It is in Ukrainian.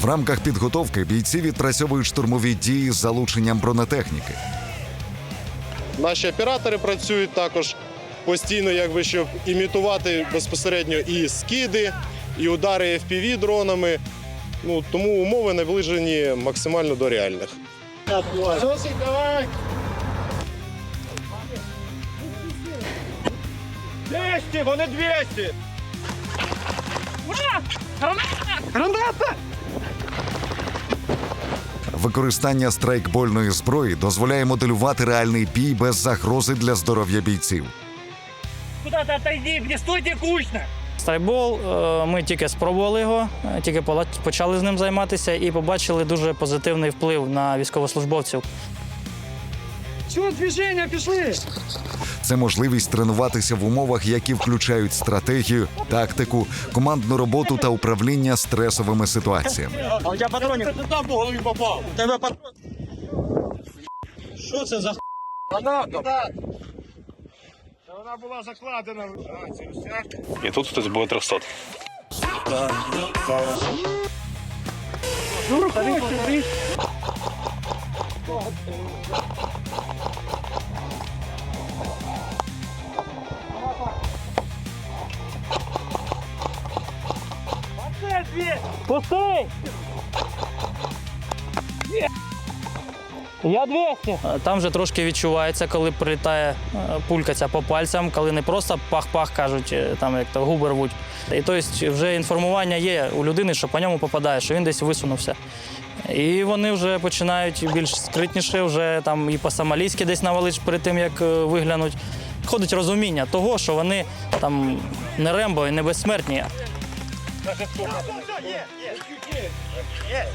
В рамках підготовки бійці відпрацьовують штурмові дії з залученням бронетехніки. Наші оператори працюють також постійно, якби щоб імітувати безпосередньо і скиди, і удари FPV дронами. Ну тому умови наближені максимально до реальних. Використання страйкбольної зброї дозволяє моделювати реальний бій без загрози для здоров'я бійців. Куда-то отойди, не стойте кучно. Страйкбол, е, ми тільки спробували його, е, тільки почали з ним займатися і побачили дуже позитивний вплив на військовослужбовців. Все, движение, пішли. Це можливість тренуватися в умовах, які включають стратегію, тактику, командну роботу та управління стресовими ситуаціями. А патронник? Ты там по голове попал. У тебя патрон. Що це за Граната. Вона була закладена. І тут хтось буде 300. Пусти! Я 200. Там вже трошки відчувається, коли прилітає е, пулька ця по пальцям, коли не просто пах-пах кажуть, е, там як то губи рвуть. І тобто вже інформування є у людини, що по ньому попадає, що він десь висунувся. І вони вже починають більш скритніше, вже там і по-сомалійськи десь навалить перед тим, як е, виглянуть. Ходить розуміння того, що вони там не рембо і не безсмертні, That's yeah, yeah. Yeah.